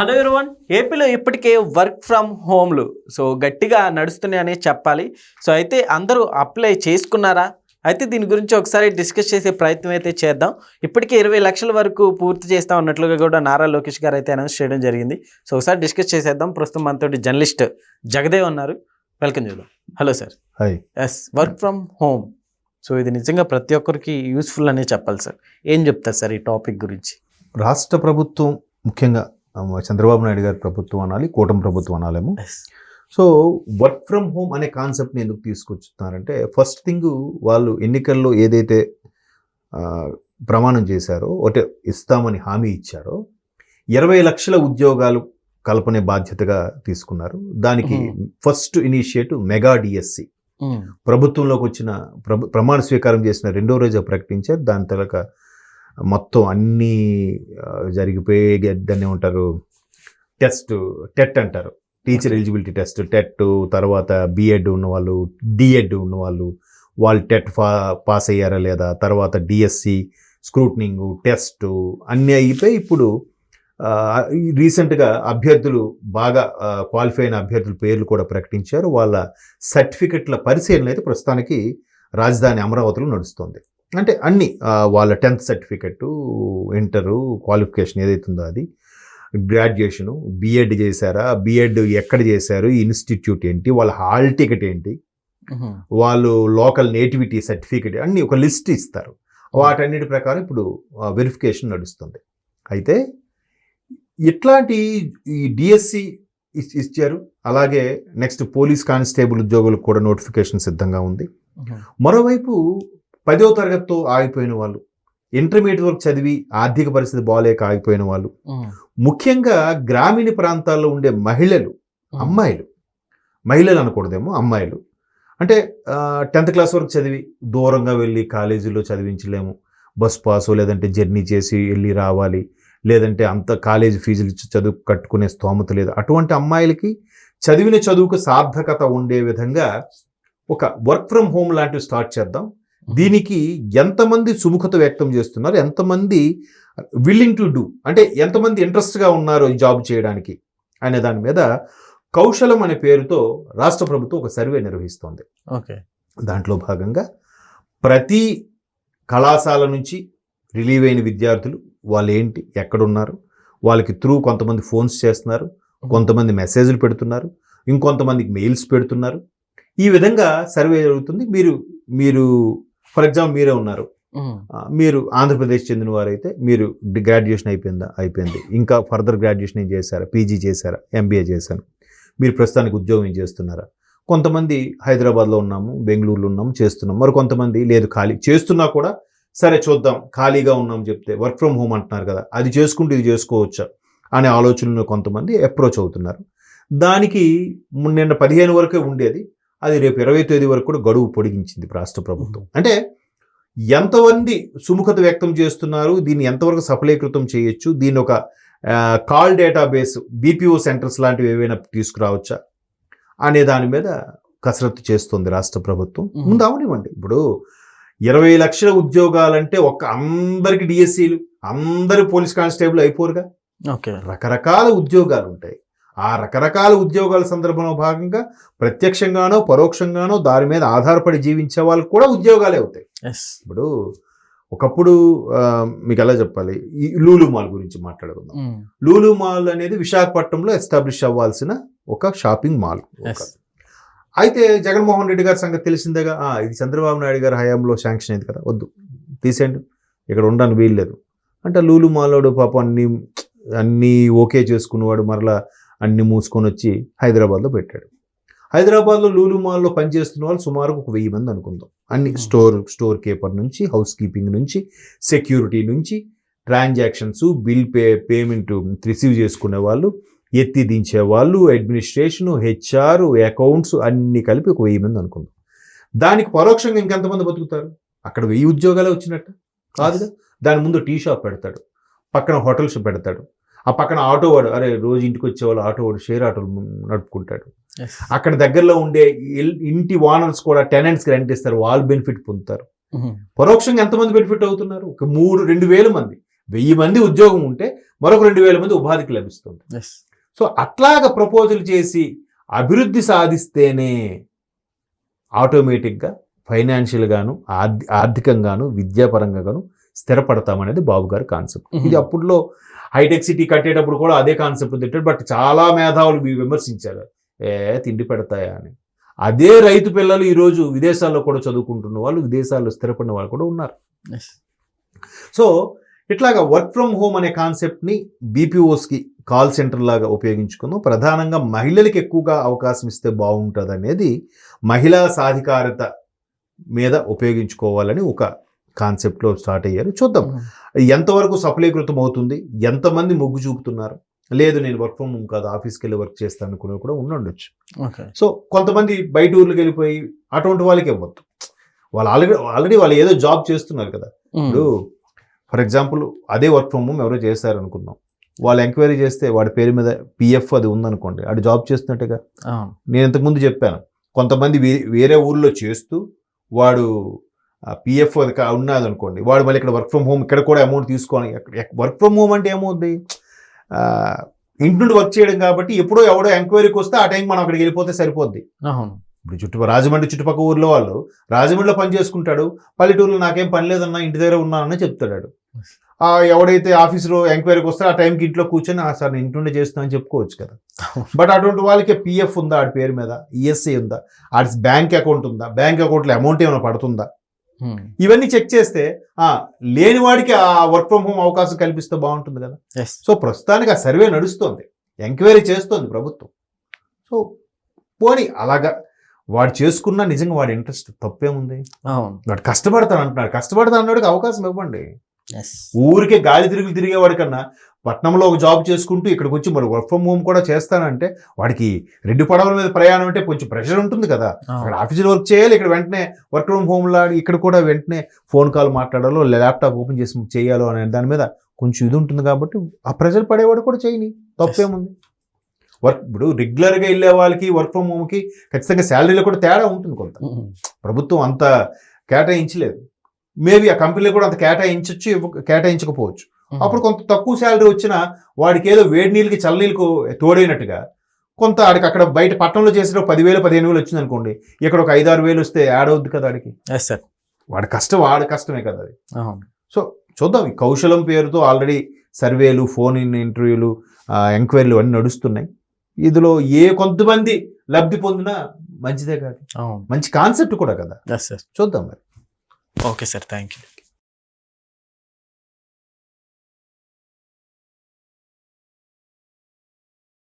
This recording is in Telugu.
హలో ఎవరివన్ ఏపీలో ఇప్పటికే వర్క్ ఫ్రమ్ హోమ్లు సో గట్టిగా నడుస్తున్నాయని చెప్పాలి. సో అయితే అందరూ అప్లై చేసుకున్నారా? అయితే దీని గురించి ఒకసారి డిస్కస్ చేసే ప్రయత్నం అయితే చేద్దాం. ఇప్పటికే ఇరవై లక్షల వరకు పూర్తి చేస్తాం అన్నట్లుగా కూడా నారా లోకేష్ గారు అయితే అనౌన్స్ చేయడం జరిగింది. సో ఒకసారి డిస్కస్ చేసేద్దాం. ప్రస్తుతం మనతోటి జర్నలిస్ట్ జగదేవ్ ఉన్నారు. వెల్కమ్ చేద్దాం hello sir yes work from home so ఇది నిజంగా ప్రతి ఒక్కరికి యూస్ఫుల్ అనే చెప్పాలి సార్ ఏం చెప్తారు సార్ ఈ టాపిక్ గురించి? రాష్ట్ర ప్రభుత్వం ముఖ్యంగా చంద్రబాబు నాయుడు గారి ప్రభుత్వం అనాలి కూటమి ప్రభుత్వం అనాలేమో. సో వర్క్ ఫ్రమ్ హోమ్ అనే కాన్సెప్ట్ని ఎందుకు తీసుకొచ్చుతున్నారంటే ఫస్ట్ థింగ్ వాళ్ళు ఎన్నికల్లో ఏదైతే ప్రమాణం చేశారో ఒకటే ఇస్తామని హామీ ఇచ్చారో ఇరవై లక్షల ఉద్యోగాలు కల్పనే బాధ్యతగా తీసుకున్నారు. దానికి ఫస్ట్ ఇనిషియేటివ్ మెగా డిఎస్సి ప్రభుత్వంలోకి వచ్చిన ప్రభు ప్రమాణ స్వీకారం చేసిన రెండో రోజు ప్రకటించారు. దాని తర్వాత మొత్తం అన్నీ జరిగిపోయి దాన్ని ఉంటారు. టెస్ట్ టెట్ అంటారు. టీచర్ ఎలిజిబిలిటీ టెస్ట్ టెట్ తర్వాత బిఎడ్ ఉన్నవాళ్ళు డిఎడ్ ఉన్నవాళ్ళు వాళ్ళు టెట్ ఫా పాస్ అయ్యారా లేదా తర్వాత డిఎస్సి స్క్రూట్నింగ్ టెస్ట్ అన్నీ అయిపోయి ఇప్పుడు రీసెంట్గా అభ్యర్థులు బాగా క్వాలిఫై అయిన అభ్యర్థుల పేర్లు కూడా ప్రకటించారు. వాళ్ళ సర్టిఫికెట్ల పరిశీలన అయితే ప్రస్తుతానికి రాజధాని అమరావతిలో నడుస్తుంది. అంటే అన్ని వాళ్ళ టెన్త్ సర్టిఫికెట్ ఇంటరు క్వాలిఫికేషన్ ఏదైతే ఉందో అది గ్రాడ్యుయేషను బిఎడ్ చేశారా బిఎడ్ ఎక్కడ చేశారు ఈ ఇన్స్టిట్యూట్ ఏంటి వాళ్ళ హాల్ టికెట్ ఏంటి వాళ్ళు లోకల్ నేటివిటీ సర్టిఫికెట్ అన్ని ఒక లిస్ట్ ఇస్తారు. వాటన్నిటి ప్రకారం ఇప్పుడు వెరిఫికేషన్ నడుస్తుంది. అయితే ఇట్లాంటి ఈ డిఎస్సి ఇచ్చారు. అలాగే నెక్స్ట్ పోలీస్ కానిస్టేబుల్ ఉద్యోగులకు కూడా నోటిఫికేషన్ సిద్ధంగా ఉంది. మరోవైపు పదో తరగతితో ఆగిపోయిన వాళ్ళు ఇంటర్మీడియట్ వరకు చదివి ఆర్థిక పరిస్థితి బాగాలేక ఆగిపోయిన వాళ్ళు ముఖ్యంగా గ్రామీణ ప్రాంతాల్లో ఉండే మహిళలు అమ్మాయిలు మహిళలు అనకూడదేమో అమ్మాయిలు. అంటే టెన్త్ క్లాస్ వరకు చదివి దూరంగా వెళ్ళి కాలేజీలో చదివించలేము. బస్ పాసు లేదంటే జర్నీ చేసి వెళ్ళి రావాలి లేదంటే అంత కాలేజీ ఫీజులు ఇచ్చి చదువు కట్టుకునే స్తోమత లేదు. అటువంటి అమ్మాయిలకి చదివిన చదువుకు సార్థకత ఉండే విధంగా ఒక వర్క్ ఫ్రమ్ హోమ్ లాంటివి స్టార్ట్ చేద్దాం. దీనికి ఎంతమంది సుముఖత వ్యక్తం చేస్తున్నారు? ఎంతమంది విల్లింగ్ టు డూ అంటే ఎంతమంది ఇంట్రెస్ట్గా ఉన్నారు ఈ జాబ్ చేయడానికి? అనే దాని మీద కౌశలం అనే పేరుతో రాష్ట్ర ప్రభుత్వం ఒక సర్వే నిర్వహిస్తోంది. ఓకే. దాంట్లో భాగంగా ప్రతి కళాశాల నుంచి రిలీవ్ అయిన విద్యార్థులు వాళ్ళు ఏంటి ఎక్కడున్నారు? వాళ్ళకి త్రూ కొంతమంది ఫోన్స్ చేస్తున్నారు. కొంతమంది మెసేజ్లు పెడుతున్నారు. ఇంకొంతమందికి మెయిల్స్ పెడుతున్నారు. ఈ విధంగా సర్వే జరుగుతుంది. మీరు మీరు ఫర్ ఎగ్జాంపుల్ మీరే ఉన్నారు. మీరు ఆంధ్రప్రదేశ్ చెందిన వారైతే మీరు గ్రాడ్యుయేషన్ అయిపోయిందా? అయిపోయింది. ఇంకా ఫర్దర్ గ్రాడ్యుయేషన్ ఏం చేశారా? పీజీ చేశారా? ఎంబీఏ చేశాను మీరు ప్రస్తుతానికి ఉద్యోగం ఏం చేస్తున్నారా? కొంతమంది హైదరాబాద్లో ఉన్నాము బెంగళూరులో ఉన్నాము చేస్తున్నాం. మరి కొంతమంది లేదు ఖాళీ చేస్తున్నా కూడా సరే చూద్దాం ఖాళీగా ఉన్నాం చెప్తే వర్క్ ఫ్రమ్ హోమ్ అంటున్నారు కదా అది చేసుకుంటూ ఇది చేసుకోవచ్చా? అనే ఆలోచనలో కొంతమంది అప్రోచ్ అవుతున్నారు. దానికి నిన్న పదిహేను వరకే ఉండేది. అది రేపు ఇరవై తేదీ వరకు కూడా గడువు పొడిగించింది రాష్ట్ర ప్రభుత్వం. అంటే ఎంతమంది సుముఖత వ్యక్తం చేస్తున్నారు దీన్ని ఎంతవరకు సఫలీకృతం చేయొచ్చు దీన్ని ఒక కాల్ డేటాబేస్ బీపీఓ సెంటర్స్ లాంటివి ఏవైనా తీసుకురావచ్చా అనే దాని మీద కసరత్తు చేస్తుంది రాష్ట్ర ప్రభుత్వం. ముందు అవనివ్వండి. ఇప్పుడు ఇరవై లక్షల ఉద్యోగాలంటే ఒక్క అందరికి డిఎస్సీలు అందరు పోలీస్ కానిస్టేబుల్ అయిపోరుగా. ఓకే. రకరకాల ఉద్యోగాలు ఉంటాయి ఆ రకరకాల ఉద్యోగాల సందర్భంలో భాగంగా ప్రత్యక్షంగానో పరోక్షంగానో దాని మీద ఆధారపడి జీవించే వాళ్ళకి కూడా ఉద్యోగాలే అవుతాయి. ఇప్పుడు ఒకప్పుడు మీకు ఎలా చెప్పాలి? ఈ లూలు మాల్ గురించి మాట్లాడుకుందాం. లూలు మాల్ అనేది విశాఖపట్నంలో ఎస్టాబ్లిష్ అవ్వాల్సిన ఒక షాపింగ్ మాల్. అయితే జగన్మోహన్ రెడ్డి గారి సంగతి తెలిసిందేగా? ఇది చంద్రబాబు నాయుడు గారి హయాంలో శాంక్షన్ అయింది కదా వద్దు తీసేయండి ఇక్కడ ఉండడానికి వీల్లేదు. అంటే లూలు మాలోడు పాపం అన్ని అన్నీ ఓకే చేసుకున్నవాడు మరలా అన్ని మూసుకొని వచ్చి హైదరాబాద్లో పెట్టాడు. హైదరాబాద్లో లూలు మాల్లో పనిచేస్తున్న వాళ్ళు సుమారు ఒక వెయ్యి మంది అనుకుందాం. అన్ని. స్టోర్ స్టోర్ కీపర్ నుంచి హౌస్ కీపింగ్ నుంచి సెక్యూరిటీ నుంచి transactions bill pay payment receive చేసుకునే వాళ్ళు ఎత్తి దించే వాళ్ళు అడ్మినిస్ట్రేషన్ హెచ్ఆర్ అకౌంట్స్ అన్ని కలిపి ఒక వెయ్యి మంది అనుకుందాం. దానికి పరోక్షంగా ఇంకెంతమంది బతుకుతారు? అక్కడ వెయ్యి ఉద్యోగాలే వచ్చినట్టు. కాదుగా? దాని ముందు టీ షాప్ పెడతాడు. పక్కన హోటల్స్ పెడతాడు. ఆ పక్కన ఆటో వాడు అరే రోజు ఇంటికి వచ్చే వాళ్ళు ఆటో వాడు షేర్ ఆటోలు నడుపుకుంటాడు. అక్కడ దగ్గరలో ఉండే ఇంటి ఓనర్స్ కూడా టెనెంట్స్కి రెంట్ ఇస్తారు వాళ్ళు బెనిఫిట్ పొందుతారు. పరోక్షంగా ఎంతమంది బెనిఫిట్ అవుతున్నారు? ఒక మూడు రెండు వేల మంది. వెయ్యి మంది ఉద్యోగం ఉంటే మరొక రెండు వేల మంది ఉపాధికి లభిస్తుంది. సో అట్లాగ ప్రపోజల్ చేసి అభివృద్ధి సాధిస్తేనే ఆటోమేటిక్గా ఫైనాన్షియల్గాను ఆర్థి ఆర్థికంగాను విద్యాపరంగాను స్థిరపడతామనేది బాబు గారి కాన్సెప్ట్. ఇది అప్పుడులో హైటెక్ సిటీ కట్టేటప్పుడు కూడా అదే కాన్సెప్ట్ తిట్టాడు. బట్ చాలా మేధావులు విమర్శించారు. ఏ తిండి పెడతాయా అని. అదే రైతు పిల్లలు ఈరోజు విదేశాల్లో కూడా చదువుకుంటున్న వాళ్ళు విదేశాల్లో స్థిరపడిన వాళ్ళు కూడా ఉన్నారు. సో ఇట్లాగా వర్క్ ఫ్రమ్ హోమ్ అనే కాన్సెప్ట్ని బీపీఓస్కి కాల్ సెంటర్ లాగా ఉపయోగించుకుందాం. ప్రధానంగా మహిళలకు ఎక్కువగా అవకాశం ఇస్తే బాగుంటుంది అనేది మహిళా సాధికారత మీద ఉపయోగించుకోవాలని ఒక కాన్సెప్ట్లో స్టార్ట్ అయ్యారు. చూద్దాం. ఎంతవరకు సఫలీకృతం అవుతుంది ఎంతమంది మొగ్గు చూపుతున్నారు? లేదు నేను వర్క్ ఫ్రమ్ హోమ్ కాదు ఆఫీస్కి వెళ్ళి వర్క్ చేస్తాను అనుకునే కూడా ఉండుండొచ్చు. సో కొంతమంది బయట ఊర్లకు వెళ్ళిపోయి అటువంటి వాళ్ళకి ఇవ్వద్దు. వాళ్ళు ఆల్రెడీ ఆల్రెడీ వాళ్ళు ఏదో జాబ్ చేస్తున్నారు కదా. ఇప్పుడు ఫర్ ఎగ్జాంపుల్ అదే వర్క్ ఫ్రమ్ హోమ్ ఎవరో చేస్తారు అనుకుందాం వాళ్ళు ఎంక్వైరీ చేస్తే వాడి పేరు మీద పిఎఫ్ అది ఉందనుకోండి వాడు జాబ్ చేస్తున్నట్టుగా. నేను ఇంతకుముందు చెప్పాను. కొంతమంది వేరే ఊర్లో చేస్తూ వాడు పిఎఫ్ అది ఉన్నది అనుకోండి వాడు మళ్ళీ ఇక్కడ వర్క్ ఫ్రమ్ హోమ్ ఇక్కడ కూడా అమౌంట్ తీసుకొని వర్క్ ఫ్రమ్ హోమ్ అంటే ఏమవుద్ది? ఇంటి నుండి వర్క్ చేయడం కాబట్టి ఎప్పుడో ఎవడో ఎంక్వైరీకి వస్తే ఆ టైం మనం అక్కడికి వెళ్ళిపోతే సరిపోద్ది. అవును. ఇప్పుడు చుట్టూ రాజమండ్రి చుట్టుపక్కల ఊర్లో వాళ్ళు రాజమండ్రిలో పని చేసుకుంటాడు పల్లెటూరులో నాకేం పని లేదన్నా ఇంటి దగ్గర ఉన్నానని చెప్తాడు ఎవడైతే ఆఫీసులో ఎంక్వైరీకి వస్తే ఆ టైంకి ఇంట్లో కూర్చొని "ఆ, సార్ నేను ఇంటి నుండి చేస్తున్నా అని చెప్పుకోవచ్చు కదా. బట్ అటువంటి వాళ్ళకి పిఎఫ్ ఉందా ఆడి పేరు మీద? ఈఎస్ఐ ఉందా? ఆడి బ్యాంక్ అకౌంట్ ఉందా? బ్యాంక్ అకౌంట్లో అమౌంట్ ఏమైనా పడుతుందా? ఇవన్నీ చెక్ చేస్తే ఆ లేని వాడికి ఆ వర్క్ ఫ్రమ్ హోమ్ అవకాశం కల్పిస్తే బాగుంటుంది కదా? సో ప్రస్తుతానికి ఆ సర్వే నడుస్తోంది. ఎంక్వైరీ చేస్తోంది ప్రభుత్వం. సో పోనీ అలాగా వాడు చేసుకున్నా నిజంగా వాడి ఇంట్రెస్ట్ తప్పేముంది? వాడు కష్టపడతాను అంటున్నాడు. కష్టపడతాను అన్నాడికి అవకాశం ఇవ్వండి. ఊరికే గాలి తిరుగులు తిరిగేవాడి కన్నా పట్నంలో ఒక జాబ్ చేసుకుంటూ ఇక్కడికి వచ్చి మరి వర్క్ ఫ్రమ్ హోమ్ కూడా చేస్తానంటే వాడికి రెండు పడవల మీద ప్రయాణం అంటే కొంచెం ప్రెషర్ ఉంటుంది కదా. అక్కడ ఆఫీసులో వర్క్ చేయాలి ఇక్కడ వెంటనే వర్క్ ఫ్రమ్ హోమ్ లాగా ఇక్కడ కూడా వెంటనే ఫోన్ కాల్ మాట్లాడాలో ల్యాప్టాప్ ఓపెన్ చేసి చేయాలో అనే దాని మీద కొంచెం ఇది ఉంటుంది కాబట్టి ఆ ప్రెషర్ పడేవాడు కూడా చేయని. తప్పేముంది? వర్క్ ఇప్పుడు రెగ్యులర్గా వెళ్ళే వాళ్ళకి వర్క్ ఫ్రమ్ హోమ్కి ఖచ్చితంగా శాలరీలో కూడా తేడా ఉంటుంది కొంత. ప్రభుత్వం అంత కేటాయించలేదు. మేబీ ఆ కంపెనీలో కూడా అంత కేటాయించవచ్చు కేటాయించకపోవచ్చు. అప్పుడు కొంత తక్కువ శాలరీ వచ్చినా వాడికి ఏదో వేడి నీళ్ళకి చల్ల నీళ్ళకు తోడైనట్టుగా కొంత ఆడికి అక్కడ బయట పట్టణంలో చేసిన పదివేలు పదిహేను వేలు వచ్చింది అనుకోండి ఇక్కడ ఒక ఐదు ఆరు వేలు వస్తే యాడ్ అవుద్ది కదా ఆడికి. ఎస్ సార్ వాడి కష్టం వాడి కష్టమే కదా అది. సో చూద్దాం ఈ కౌశలం పేరుతో ఆల్రెడీ సర్వేలు ఫోన్ ఇన్ ఇంటర్వ్యూలు ఎంక్వైరీలు అన్నీ నడుస్తున్నాయి. ఇందులో ఏ కొంతమంది లబ్ధి పొందినా మంచిదే కాదు. మంచి కాన్సెప్ట్ కూడా కదా. చూద్దాం మరి. Okay sir thank you